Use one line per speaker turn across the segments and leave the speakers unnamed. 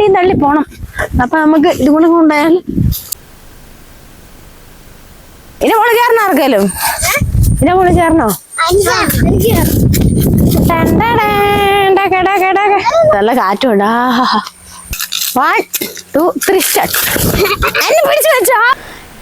വണ്ടിയും തള്ളി പോണം. അപ്പൊ നമുക്ക് ഇത് കൊണ്ടായാൽ ഇനി മോൾ കയറണോ ആർക്കേലും ഇനി മോൾ കയറണോ നല്ല കാറ്റുണ്ടാ. വൺ ടു ത്രീ സ്റ്റാർട്ട് എന്നെ പിടിച്ചു വെച്ചോ.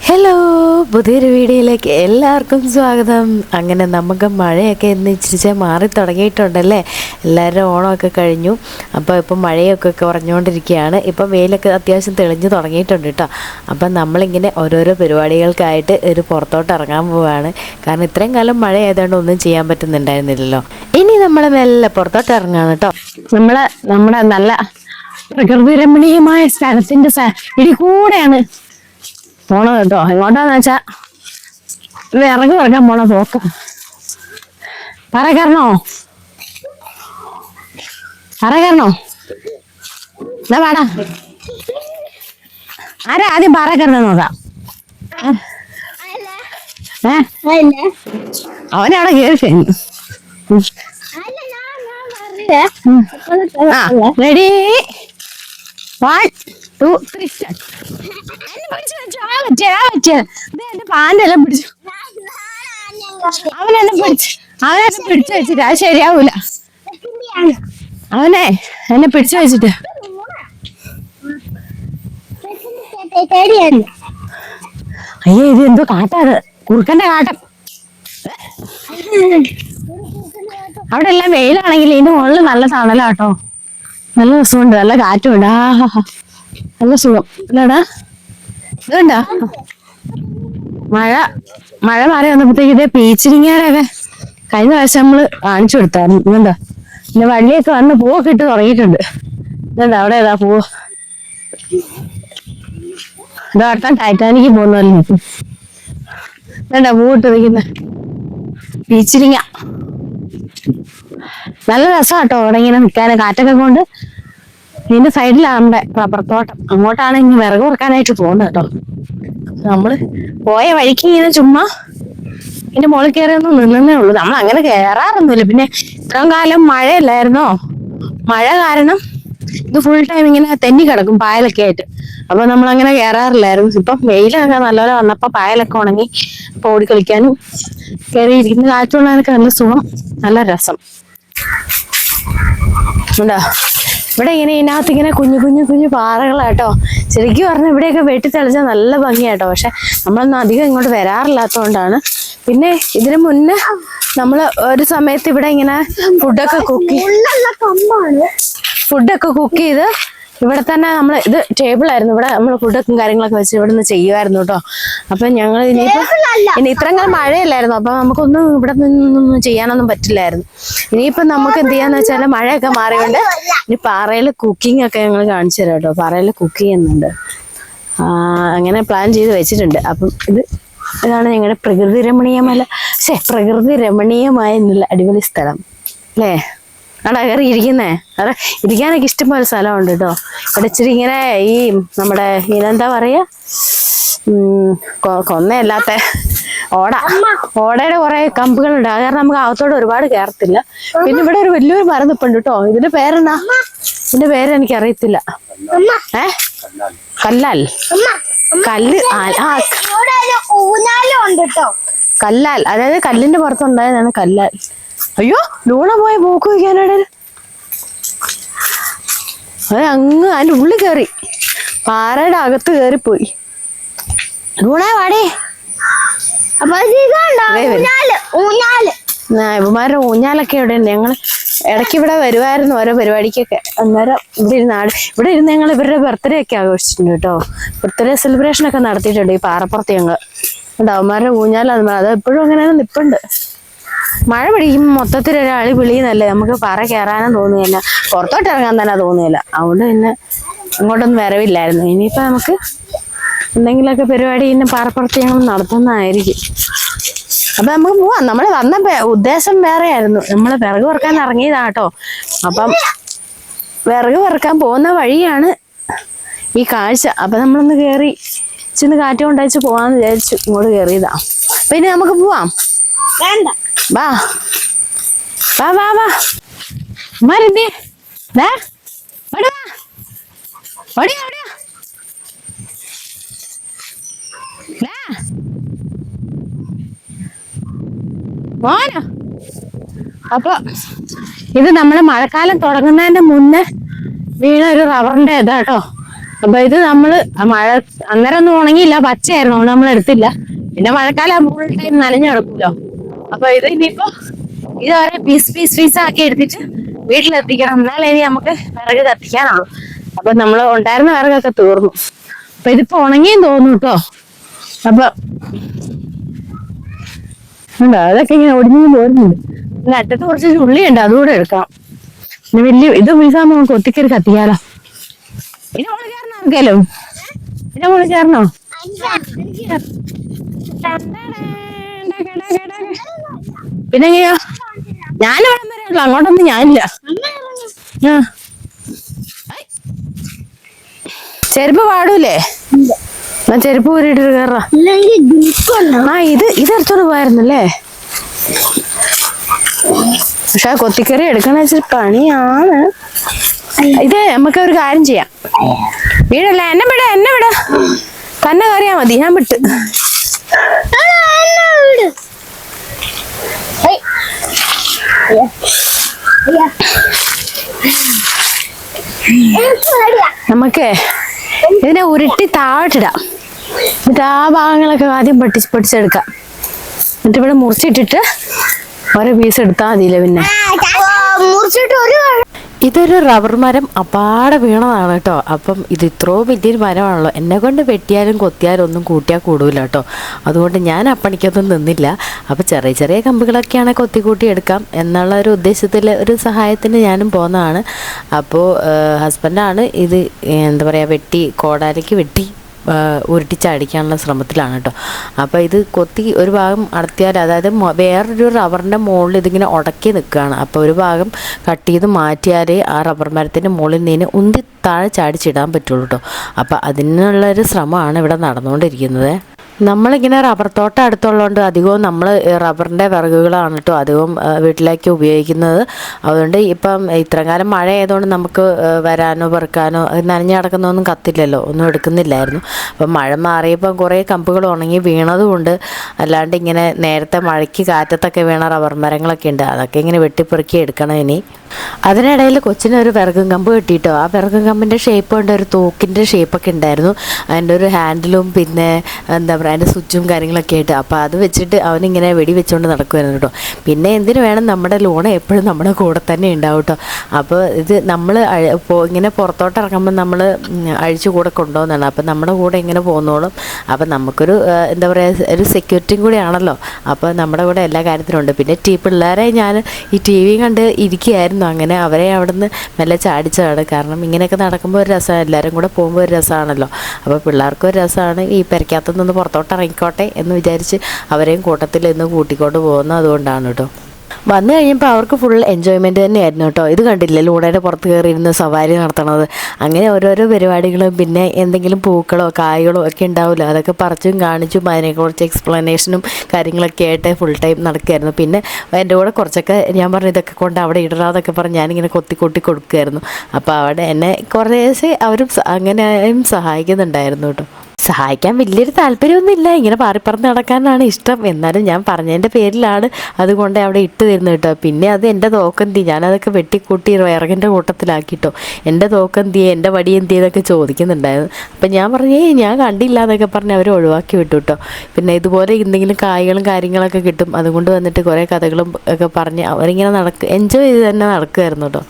ഹലോ പുതിയൊരു വീഡിയോയിലേക്ക് എല്ലാവർക്കും സ്വാഗതം. അങ്ങനെ നമുക്ക് മഴയൊക്കെ ഇന്ന് ഇച്ചിരിച്ച് മാറി തുടങ്ങിയിട്ടുണ്ടല്ലേ? എല്ലാവരും ഓണമൊക്കെ കഴിഞ്ഞു. അപ്പോൾ ഇപ്പം മഴയൊക്കെ കുറഞ്ഞുകൊണ്ടിരിക്കുകയാണ്. ഇപ്പം വെയിലൊക്കെ അത്യാവശ്യം തെളിഞ്ഞു തുടങ്ങിയിട്ടുണ്ട് കേട്ടോ. അപ്പം നമ്മളിങ്ങനെ ഓരോരോ പരിപാടികൾക്കായിട്ട് ഒരു പുറത്തോട്ട് ഇറങ്ങാൻ പോവുകയാണ് കാരണം ഇത്രയും കാലം മഴ ആയതുകൊണ്ട് ഒന്നും ചെയ്യാൻ പറ്റുന്നുണ്ടായിരുന്നില്ലല്ലോ. ഇനി നമ്മൾ മെല്ലെ പുറത്തോട്ട് ഇറങ്ങാണ് കേട്ടോ.
നമ്മളെ നമ്മുടെ നല്ല പ്രകൃതി രമണീയമായ സ്ഥലത്തിന്റെ സ- ഇടി കൂടെയാണ് പോണത് കേട്ടോ. എങ്ങോട്ടാന്ന് വെച്ചാ വിറക് പറക്കാൻ പോണ തോക്ക. പറ കയറണോ പറ കയറണോ എന്നാ പാടാ ആരാ ആദ്യം പറ കയറണം നോക്കാം. ഏ? അവനവിടെ കയറി കഴിഞ്ഞു റെഡി വൺ ടു ത്രീ പാന്റെല്ലാം പിടിച്ചു അവനെന്നെ പിടിച്ചു അവനെന്നെ പിടിച്ചു വെച്ചിട്ട് അത് ശരിയാവൂല. അവനെ എന്നെ പിടിച്ചു വെച്ചിട്ട്. അയ്യേ ഇത് എന്തോ കാട്ടാത് കുറുക്കന്റെ കാട്ടം. അവിടെ എല്ലാം വെയിലാണെങ്കിൽ ഇതിന്റെ മുകളിൽ നല്ല തണലാട്ടോ. നല്ല രസമുണ്ട് നല്ല കാറ്റുണ്ട് ആ നല്ല സുഖം. അല്ലേടാ ഇതുണ്ടോ? മഴ മഴ മാറി വന്നപ്പോഴത്തേക്ക് ഇതേ കഴിഞ്ഞ പ്രാവശ്യം നമ്മൾ കാണിച്ചു കൊടുത്തായിരുന്നു. ഇതുണ്ടോ? പിന്നെ വള്ളിയൊക്കെ വന്ന് പൂവൊക്കെ ഇട്ട് തുടങ്ങിയിട്ടുണ്ട്. ഇതുണ്ടോ? അവിടെ ഏതാ പൂവ്? ഇത് അടുത്ത ടൈറ്റാനിക്ക് പോകുന്നല്ലോ നിൽക്കും ഇതുണ്ടോ പൂവിട്ട് നിൽക്കുന്ന പീച്ചിരിങ്ങ. നല്ല രസമാട്ടോ അവിടെ ഇങ്ങനെ നിൽക്കാൻ കാറ്റൊക്കെ കൊണ്ട് ഇതിന്റെ സൈഡിലാണ് നമ്മുടെ റബ്ബർ തോട്ടം. അങ്ങോട്ടാണ് ഇനി വിറക് കുറക്കാനായിട്ട് പോകുന്നത് കേട്ടോ. നമ്മൾ പോയ വഴിക്ക് ഇങ്ങനെ ചുമ്മാ ഇതിന്റെ മുകളിൽ കയറിയൊന്നും നിന്നേ ഉള്ളൂ. നമ്മൾ അങ്ങനെ കയറാറൊന്നുമില്ല. പിന്നെ ഇത്രയും കാലം മഴയല്ലായിരുന്നോ? മഴ കാരണം ഇത് ഫുൾ ടൈം ഇങ്ങനെ തെന്നി കിടക്കും പായലൊക്കെ ആയിട്ട്. അപ്പൊ നമ്മൾ അങ്ങനെ കയറാറില്ലായിരുന്നു. ഇപ്പം വെയിലൊക്കെ നല്ലപോലെ വന്നപ്പോ പായലൊക്കെ ഉണങ്ങി അപ്പൊ ഓടിക്കളിക്കാനും കയറിയിരിക്കുന്ന. കാറ്റുള്ളതിനൊക്കെ നല്ല സുഖം നല്ല രസം. ഉണ്ടോ? ഇവിടെ ഇങ്ങനെ ഇതിനകത്ത് ഇങ്ങനെ കുഞ്ഞു കുഞ്ഞു കുഞ്ഞു പാറകളാട്ടോ. ശരിക്കും പറഞ്ഞാൽ ഇവിടെയൊക്കെ വെട്ടി തെളിച്ചാൽ നല്ല ഭംഗിയാട്ടോ. പക്ഷെ നമ്മളൊന്നും അധികം ഇങ്ങോട്ട് വരാറില്ലാത്തതുകൊണ്ടാണ് പിന്നെ ഇതിനു മുന്നേ നമ്മൾ ഒരു സമയത്ത് ഇവിടെ ഇങ്ങനെ ഫുഡൊക്കെ കുക്ക് ഫുഡൊക്കെ കുക്ക് ചെയ്ത് ഇവിടെ തന്നെ നമ്മൾ ഇത് ടേബിൾ ആയിരുന്നു. ഇവിടെ നമ്മൾ ഫുഡൊക്കെ കാര്യങ്ങളൊക്കെ വെച്ച് ഇവിടെ നിന്ന് ചെയ്യുമായിരുന്നു കേട്ടോ അപ്പൊ ഞങ്ങൾ ഇനിയിപ്പോ ഇനി ഇത്രയും കാലം മഴയല്ലായിരുന്നു. അപ്പൊ നമുക്കൊന്നും ഇവിടെ നിന്നൊന്നും ചെയ്യാനൊന്നും പറ്റില്ലായിരുന്നു. ഇനിയിപ്പോ നമുക്ക് എന്ത് ചെയ്യാന്ന് വെച്ചാൽ മഴയൊക്കെ മാറിയുണ്ട് ഇനി പാറയിൽ കുക്കിംഗ് ഒക്കെ ഞങ്ങൾ കാണിച്ചു തരാം കേട്ടോ പാറയിൽ കുക്ക് ചെയ്യുന്നുണ്ട്. ആ, അങ്ങനെ പ്ലാൻ ചെയ്ത് വെച്ചിട്ടുണ്ട്. അപ്പം ഇത് ഇതാണ് ഞങ്ങളുടെ പ്രകൃതി രമണീയമല്ല ശേ പ്രകൃതി രമണീയമായ അടിപൊളി സ്ഥലം. അല്ലേ? അവിടെ കയറി ഇരിക്കുന്നേ. അവിടെ ഇരിക്കാനൊക്കെ ഇഷ്ടംപോലെ സ്ഥലമുണ്ട് കേട്ടോ ഇവിടെ ഇച്ചിരി ഇങ്ങനെ ഈ നമ്മുടെ ഇതെന്താ പറയാ? കൊന്നയല്ലാത്ത ഓട. ഓടയുടെ കുറെ കമ്പുകളുണ്ട്. അത് കാരണം നമുക്ക് അകത്തോട്ട് ഒരുപാട് കയറത്തില്ല. പിന്നെ ഇവിടെ ഒരു വലിയൊരു മരം നിപ്പുണ്ട് കേട്ടോ ഇതിന്റെ പേരെന്നാ? ഇതിന്റെ പേര് എനിക്ക് അറിയത്തില്ല ഏ? കല്ലാൽ. കല്ല് ആ- കല്ലാൽ. അതായത് കല്ലിന്റെ പുറത്തുണ്ടായതാണ് കല്ലാൽ. അയ്യോ ലൂണ പോയ പോക്ക് വയ്ക്കാനാണ്. അത് അങ്ങ് അതിന്റെ ഉള്ളിൽ കയറി. പാറയുടെ അകത്ത് കയറിപ്പോയി. ലൂണ വാടേ.
ഊഞ്ഞാൽ ഊഞ്ഞാൽ.
ഇവന്മാരുടെ ഊഞ്ഞാലൊക്കെ ഇവിടെ ഉണ്ട് ഞങ്ങൾ ഇടയ്ക്ക് ഇവിടെ വരുമായിരുന്നു ഓരോ പരിപാടിക്കൊക്കെ. അന്നേരം ഇവിടെ ഇരുന്ന് ഇവിടെ ഇരുന്ന് ഞങ്ങൾ ഇവരുടെ ബർത്ത്ഡേ ഒക്കെ ആഘോഷിച്ചിട്ടുണ്ട് കേട്ടോ. ബർത്ത്ഡേ സെലിബ്രേഷൻ ഒക്കെ നടത്തിയിട്ടുണ്ട് ഈ പാറപ്പുറത്ത് ഞങ്ങൾ ഉണ്ടാവുമാരുടെ അത് അത് എപ്പോഴും അങ്ങനെ നിപ്പുണ്ട്. മഴ പിടിക്കുമ്പോൾ മൊത്തത്തിൽ ഒരാൾ വിളിയുന്നല്ലേ? നമുക്ക് പറ കയറാനും തോന്നുകയില്ല. പുറത്തോട്ട് ഇറങ്ങാൻ തന്നെ തോന്നുകയില്ല. അതുകൊണ്ട് പിന്നെ അങ്ങോട്ടൊന്നും വരവില്ലായിരുന്നു. ഇനിയിപ്പോൾ നമുക്ക് എന്തെങ്കിലുമൊക്കെ പരിപാടി ഇന്നെ പാറപ്പുറത്ത് ഞങ്ങൾ നടത്തുന്നതായിരിക്കും. അപ്പം നമുക്ക് പോവാം. നമ്മൾ വന്ന ഉദ്ദേശം വേറെയായിരുന്നു. നമ്മൾ വിറക് പെറുക്കാൻ ഇറങ്ങിയതാട്ടോ. അപ്പം വിറക് പെറുക്കാൻ പോകുന്ന വഴിയാണ് ഈ കാഴ്ച. അപ്പം നമ്മളൊന്ന് കയറി ചെന്ന് കാറ്റ് കൊണ്ടയച്ച് പോകാമെന്ന് വിചാരിച്ചു ഇങ്ങോട്ട് കയറിയതാണ് പിന്നെ നമുക്ക് പോവാം.
വേണ്ട.
വാ. വാ വാ വാ. മരുന്നേ വാ. ഓടിയാ ഓടിയാ ദാ. മോനോ. അപ്പൊ ഇത് നമ്മൾ മഴക്കാലം തുടങ്ങുന്നതിന്റെ മുന്നേ വീണ ഒരു റബ്ബറിന്റെ ഇതാട്ടോ. അപ്പൊ ഇത് നമ്മൾ മഴ അന്നേരം ഒന്നും ഉണങ്ങിയില്ല പച്ചയായിരുന്നു നമ്മൾ എടുത്തില്ല പിന്നെ മഴക്കാലം ഫുൾ ടൈം നനഞ്ഞു കിടക്കുമല്ലോ അപ്പൊ ഇത് ഇനിയിപ്പോ ഇത് ഓരോ പീസ് പീസ് പീസ് ആക്കി എടുത്തിട്ട് വീട്ടിലെത്തിക്കണം. എന്നാലേ ഇനി നമുക്ക് വിറക് കത്തിക്കാനുള്ളൂ. അപ്പൊ നമ്മൾ ഉണ്ടായിരുന്ന വിറകൊക്കെ തീർന്നു. അപ്പൊ ഇതിപ്പോ ഉണങ്ങിയും തോന്നുന്നു കേട്ടോ അപ്പൊ ഉണ്ടോ അതൊക്കെ ഇങ്ങനെ ഒടിഞ്ഞു പോരുന്നുണ്ട്. പിന്നെ അറ്റത്ത് കുറച്ച് ഉള്ളിയുണ്ട് അതുകൂടെ എടുക്കാം പിന്നെ വലിയ ഇത് വീസാകുമ്പോ നമുക്ക് ഒത്തിക്കറി കത്തിക്കാലോ. ഇനി മുകളിൽ ചേർന്നോ ആർക്കേലോ? ഇതിന്റെ മുകളിൽ ചേർന്നോ പിന്നെ ഞാൻ ഞാനിവിടെ വരെ ഉള്ളു അങ്ങോട്ടൊന്നും ഞാനില്ല. ആ. ചെരുപ്പ് പാടൂലേ? എന്നാ ചെരുപ്പ് ഊരിയിട്ട് കയറാ ഇത് ഇത് എടുത്തോണ്ട് പോയായിരുന്നല്ലേ? പക്ഷെ കൊത്തിക്കറി എടുക്കണ വെച്ചിട്ട് പണിയാണ്. ഇത് നമുക്ക് ഒരു കാര്യം ചെയ്യാം. വീടല്ല? എന്നെ വിട എന്നെ വിട. തന്നെ കറിയാ മതി. ഞാൻ വിട്ട്. നമുക്ക് ഇതിനെ ഉരുട്ടി താഴ്ത്തിടാം. എന്നിട്ട് ആ ഭാഗങ്ങളൊക്കെ ആദ്യം പൊട്ടിച്ച് പൊട്ടിച്ചെടുക്കാം. എന്നിട്ട് ഇവിടെ മുറിച്ചിട്ടിട്ട് ഓരോ പീസ് എടുത്താൽ മതിയില്ല പിന്നെ?
മുറിച്ചിട്ട് ഒരു
ഇതൊരു റബ്ബർ മരം അപ്പാടെ വീണതാണ് കേട്ടോ. അപ്പം ഇത് ഇത്രയും വലിയൊരു മരമാണല്ലോ. എന്നെ കൊണ്ട് വെട്ടിയാലും കൊത്തിയാലും ഒന്നും കൂട്ടിയാൽ കൂടൂല കേട്ടോ. അതുകൊണ്ട് ഞാൻ അപ്പണിക്കൊന്നും നിന്നില്ല. അപ്പോൾ ചെറിയ ചെറിയ കമ്പുകളൊക്കെയാണ് കൊത്തി കൂട്ടി എടുക്കാം എന്നുള്ള ഒരു ഉദ്ദേശത്തിൽ ഒരു സഹായത്തിന് ഞാനും പോകുന്നതാണ് അപ്പോൾ ഹസ്ബൻഡാണ് ഇത് എന്താ പറയുക വെട്ടി കോടാലിക്ക് വെട്ടി ഉരുട്ടിച്ചടിക്കാനുള്ള ശ്രമത്തിലാണ് കേട്ടോ. അപ്പോൾ ഇത് കൊത്തി ഒരു ഭാഗം അടത്തിയാൽ അതായത് വേറൊരു റബ്ബറിന്റെ മുകളിൽ ഇതിങ്ങനെ ഉടക്കി നിൽക്കുകയാണ്. അപ്പോൾ ഒരു ഭാഗം കട്ട് ചെയ്ത് മാറ്റിയാലേ ആ റബ്ബർ മരത്തിന്റെ മുകളിൽ നിന്ന് ഉന്തി താഴെ ചാടിച്ചിടാൻ പറ്റുള്ളൂ കേട്ടോ. അപ്പോൾ അതിനുള്ളൊരു ശ്രമമാണ് ഇവിടെ നടന്നുകൊണ്ടിരിക്കുന്നത്. നമ്മളിങ്ങനെ റബ്ബർ തോട്ടം അടുത്തുള്ളതുകൊണ്ട് അധികവും നമ്മൾ റബ്ബറിന്റെ വിറകുകളാണ് കേട്ടോ അധികവും വീട്ടിലേക്ക് ഉപയോഗിക്കുന്നത്. അതുകൊണ്ട് ഇപ്പം ഇത്രയും കാലം മഴ ആയതുകൊണ്ട് നമുക്ക് വരാനോ പെറുക്കാനോ നനഞ്ഞു കിടക്കുന്നൊന്നും കത്തില്ലല്ലോ. ഒന്നും എടുക്കുന്നില്ലായിരുന്നു. അപ്പം മഴ മാറിയപ്പം കുറേ കമ്പുകൾ ഉണങ്ങി വീണതുകൊണ്ട് അല്ലാണ്ട് ഇങ്ങനെ നേരത്തെ മഴയ്ക്ക് കാറ്റത്തൊക്കെ വീണ റബ്ബർ മരങ്ങളൊക്കെ ഉണ്ട്. അതൊക്കെ ഇങ്ങനെ വെട്ടിപ്പെറുക്കി എടുക്കണം ഇനി. അതിനിടയിൽ കൊച്ചിനൊരു വിറകും കമ്പ് കിട്ടിയിട്ടോ ആ വിറകും കമ്പിന്റെ ഷേപ്പ് കൊണ്ട് ഒരു തൂക്കിന്റെ ഷേപ്പൊക്കെ ഉണ്ടായിരുന്നു. അതിന്റെ ഒരു ഹാൻഡിലും പിന്നെ എന്താ പറയുക അതിന്റെ സ്വിച്ചും കാര്യങ്ങളൊക്കെ ആയിട്ട്. അപ്പോൾ അത് വെച്ചിട്ട് അവനിങ്ങനെ വെടി വെച്ചുകൊണ്ട് നടക്കുമായിരുന്നു കേട്ടോ. പിന്നെ എന്തിനു വേണം നമ്മുടെ ലോൺ എപ്പോഴും നമ്മുടെ കൂടെ തന്നെ ഉണ്ടാവും കേട്ടോ. അപ്പോൾ ഇത് നമ്മൾ ഇങ്ങനെ പുറത്തോട്ട് ഇറങ്ങുമ്പോൾ നമ്മൾ അഴിച്ചു കൂടെ കൊണ്ടുപോകുന്നതാണ്. അപ്പോൾ നമ്മുടെ കൂടെ ഇങ്ങനെ പോകുന്നോളും. അപ്പോൾ നമുക്കൊരു എന്താ പറയുക ഒരു സെക്യൂരിറ്റിയും കൂടിയാണല്ലോ അപ്പോൾ നമ്മുടെ കൂടെ എല്ലാ കാര്യത്തിനും ഉണ്ട്. പിന്നെ ടീ പിള്ളേരെ ഞാൻ ഈ ടി വി കണ്ട് ഇരിക്കുകയായിരുന്നു അങ്ങനെ അവരെ അവിടുന്ന് മെല്ലെ ചാടിച്ചതാണ്. കാരണം ഇങ്ങനെയൊക്കെ നടക്കുമ്പോൾ ഒരു രസമാണ് എല്ലാവരും കൂടെ പോകുമ്പോൾ ഒരു രസമാണല്ലോ അപ്പോൾ പിള്ളേർക്കും ഒരു രസമാണ് ഈ പെരയ്ക്കകത്തുനിന്ന് പുറത്തോട്ട് ഇറങ്ങിക്കോട്ടെ എന്ന് വിചാരിച്ച് അവരെയും കൂട്ടത്തിൽ ഇന്ന് കൂട്ടിക്കൊണ്ട് പോകുന്നത് അതുകൊണ്ടാണ് കേട്ടോ വന്നു കഴിഞ്ഞപ്പോൾ അവർക്ക് ഫുൾ എൻജോയ്മെന്റ് തന്നെയായിരുന്നു കേട്ടോ ഇത് കണ്ടില്ലേ ലൂണയുടെ പുറത്ത് കയറിയിരുന്ന് സവാരി നടത്തണത്. അങ്ങനെ ഓരോരോ പരിപാടികളും പിന്നെ എന്തെങ്കിലും പൂക്കളോ കായകളോ ഒക്കെ ഉണ്ടാവില്ല. അതൊക്കെ പറിച്ചും കാണിച്ചും അതിനെക്കുറിച്ച് എക്സ്പ്ലനേഷനും കാര്യങ്ങളൊക്കെ ആയിട്ട് ഫുൾ ടൈം നടക്കുമായിരുന്നു പിന്നെ എന്റെ കൂടെ കുറച്ചൊക്കെ ഞാൻ പറഞ്ഞു ഇതൊക്കെ കൊണ്ട് അവിടെ ഇടറാന്നൊക്കെ പറഞ്ഞ് ഞാനിങ്ങനെ കൊത്തി കൊട്ടി കൊടുക്കുമായിരുന്നു അപ്പോൾ അവിടെ എന്നെ കുറേശ്ശെ അവരും അങ്ങനെയും സഹായിക്കുന്നുണ്ടായിരുന്നു കേട്ടോ സഹായിക്കാൻ വലിയൊരു താല്പര്യമൊന്നുമില്ല. ഇങ്ങനെ പാറിപ്പറന്ന് നടക്കാനാണ് ഇഷ്ടം. എന്നാലും ഞാൻ പറഞ്ഞതിന്റെ പേരിലാണ് അതുകൊണ്ട് അവിടെ ഇട്ട് തരുന്നത് കേട്ടോ. പിന്നെ അത് എന്റെ തോക്കന്തി. ഞാനതൊക്കെ വെട്ടിക്കൂട്ടി വിറകിന്റെ കൂട്ടത്തിലാക്കിട്ടോ. എന്റെ തോക്കന്തി എന്റെ വടി എന്തി എന്നൊക്കെ ചോദിക്കുന്നുണ്ടായിരുന്നു. അപ്പം ഞാൻ പറഞ്ഞേ ഞാൻ കണ്ടില്ല എന്നൊക്കെ പറഞ്ഞ് അവർ ഒഴിവാക്കി വിട്ടു കേട്ടോ. പിന്നെ ഇതുപോലെ എന്തെങ്കിലും കായ്കളും കാര്യങ്ങളൊക്കെ കിട്ടും. അതുകൊണ്ട് വന്നിട്ട് കുറേ കഥകളും ഒക്കെ പറഞ്ഞ് അവരിങ്ങനെ നടക്ക് എൻജോയ് ചെയ്ത് തന്നെ നടക്കുമായിരുന്നു കേട്ടോ.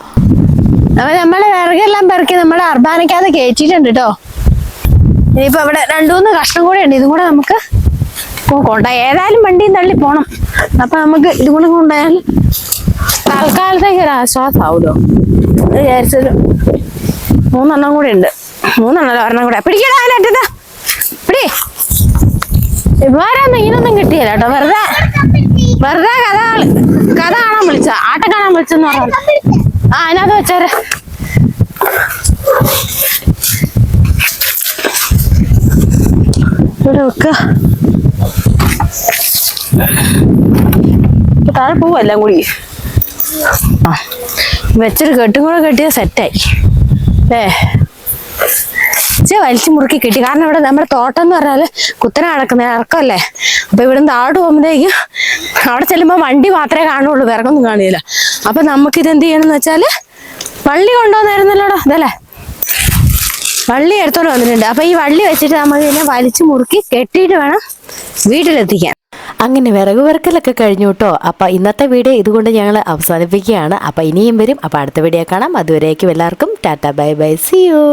അപ്പൊ നമ്മൾ വിറകെല്ലാം പെറുക്കി നമ്മൾ അർബാനക്കകത്ത് കയറ്റിയിട്ടുണ്ട് കേട്ടോ. ഇനിയിപ്പോ അവിടെ രണ്ടുമൂന്ന് കഷ്ണം കൂടെ ഉണ്ട്. ഇതും കൂടെ നമുക്ക് കൊണ്ട ഏതായാലും വണ്ടിയും തള്ളി പോണം. അപ്പൊ നമുക്ക് ഇതും കൂടെ കൊണ്ടുപോയാൽ തൽക്കാലത്തേക്ക് ഒരു ആശ്വാസമാവുമല്ലോ. വിചാരിച്ചൊരു മൂന്നെണ്ണം കൂടെ ഉണ്ട്. മൂന്നെണ്ണല്ലോ ഒരെണ്ണം കൂടെ. പിടിക്കടാ അതിനറ്റത്ത് പിടി. ഇവരൊന്നും ഇങ്ങനൊന്നും കിട്ടിയില്ല കേട്ടോ. വെറുതെ വെറുതെ കഥ കഥ കാണാൻ വിളിച്ച ആട്ടം കാണാൻ വിളിച്ചെന്ന് പറഞ്ഞു ആ അതിനകത്ത് വെച്ചേരെ. ഇവിടെ വെക്ക. ഇപ്പൊ താഴെ പോവും എല്ലാം കൂടി. ആ വെച്ചൊരു കെട്ടും കൂടെ കെട്ടിയ സെറ്റായി ഏ. വലിച്ച് വലിച്ചു മുറുക്കി കിട്ടി. കാരണം ഇവിടെ നമ്മുടെ തോട്ടം എന്ന് പറഞ്ഞാൽ കുത്തനെ കിടക്കുന്ന ഇറക്കമല്ലേ? അപ്പൊ ഇവിടെ നിന്ന് താഴോട്ട് പോകുമ്പോഴത്തേക്കും അവിടെ ചെല്ലുമ്പോൾ വണ്ടി മാത്രമേ കാണുള്ളൂ വിറകൊന്നും കാണില്ല. അപ്പൊ നമുക്ക് എന്ത് ചെയ്യണമെന്ന് വെച്ചാൽ വള്ളി കൊണ്ടുവന്നായിരുന്നല്ലോടാ ഇതല്ലേ? വള്ളി എടുത്തോണ്ട് വന്നിട്ടുണ്ട്. അപ്പൊ ഈ വള്ളി വെച്ചിട്ട് നമ്മൾ ഇതിനെ വലിച്ചു മുറുക്കി കെട്ടിയിട്ട് വേണം വീട്ടിലെത്തിക്കാൻ.
അങ്ങനെ വിറക് വിറക്കലൊക്കെ കഴിഞ്ഞു കേട്ടോ. അപ്പം ഇന്നത്തെ വീഡിയോ ഇതുകൊണ്ട് ഞങ്ങൾ അവസാനിപ്പിക്കുകയാണ്. അപ്പം ഇനിയും വരും. അപ്പം അടുത്ത വീഡിയോ കാണാം. അതുവരേക്കും എല്ലാവർക്കും tata bye bye see you.